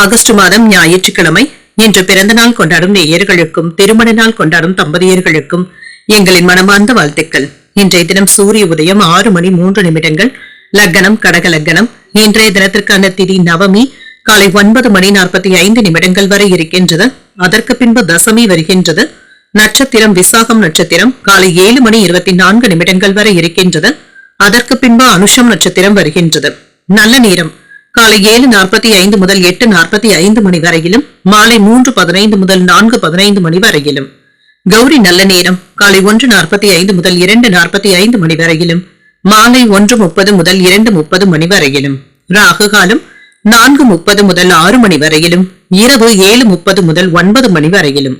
August மாதம் ஞாயிற்றுக்கிழமை. இன்று பிறந்த நாள் கொண்டாடும் நேயர்களுக்கும் திருமண நாள் கொண்டாடும் தம்பதியர்களுக்கும் எங்களின் மனமார்ந்த வாழ்த்துக்கள். இன்றைய தினம் சூரிய உதயம் ஆறு மணி மூன்று நிமிடங்கள். லக்னம் கடக லக்னம். இன்றைய தினத்திற்கான திதி நவமி. காலை ஒன்பது மணி நாற்பத்தி ஐந்து நிமிடங்கள் வரை இருக்கின்றது. அதற்கு பின்பு தசமி வருகின்றது. நட்சத்திரம் விசாகம் நட்சத்திரம். காலை ஏழு மணி இருபத்தி நான்கு நிமிடங்கள் வரை இருக்கின்றது. அதற்கு பின்பு அனுஷம் நட்சத்திரம் வருகின்றது. நல்ல நேரம். காலை ஏழு நாற்பத்தி ஐந்து முதல் எட்டு நாற்பத்தி ஐந்து மணி வரையிலும் மாலை மூன்று பதினைந்து முதல் நான்கு பதினைந்து மணி வரையிலும். கௌரி நல்ல நேரம். காலை ஒன்று நாற்பத்தி ஐந்து முதல் இரண்டு நாற்பத்தி ஐந்து மணி வரையிலும் மாலை ஒன்று முப்பது முதல் இரண்டு முப்பது மணி வரையிலும். ராகு காலம் நான்கு முப்பது முதல் ஆறு மணி வரையிலும் இரவு ஏழு முப்பது முதல் ஒன்பது மணி வரையிலும்.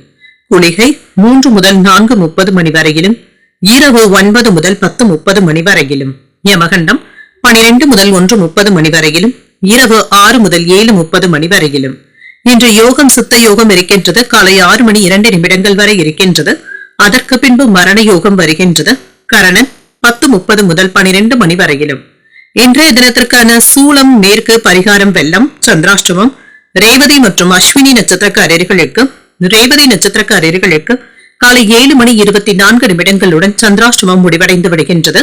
குளிகை மூன்று முதல் நான்கு முப்பது மணி வரையிலும் இரவு ஒன்பது முதல் பத்து முப்பது மணி வரையிலும். யமகண்டம் பனிரெண்டு முதல் ஒன்று முப்பது மணி வரையிலும் இரவு ஆறு முதல் ஏழு முப்பது மணி வரையிலும். இன்று யோகம் சித்த யோகம் இருக்கின்றது. காலை ஆறு மணி இரண்டு நிமிடங்கள் வரை இருக்கின்றது. அதற்கு பின்பு மரண யோகம் வருகின்றது. கரணன் பத்து முப்பது முதல் பனிரெண்டு மணி வரையிலும். இன்றைய தினத்திற்கான சூளம் மேற்கு பரிகாரம் வெள்ளம் சந்திராஷ்டமம் ரேவதி மற்றும் அஸ்வினி நட்சத்திரக்காரர்களுக்கு ரேவதி நட்சத்திரக்காரர்களுக்கு காலை ஏழு மணி இருபத்தி நான்கு நிமிடங்களுடன் சந்திராஷ்டமம் முடிவடைந்து விடுகின்றது.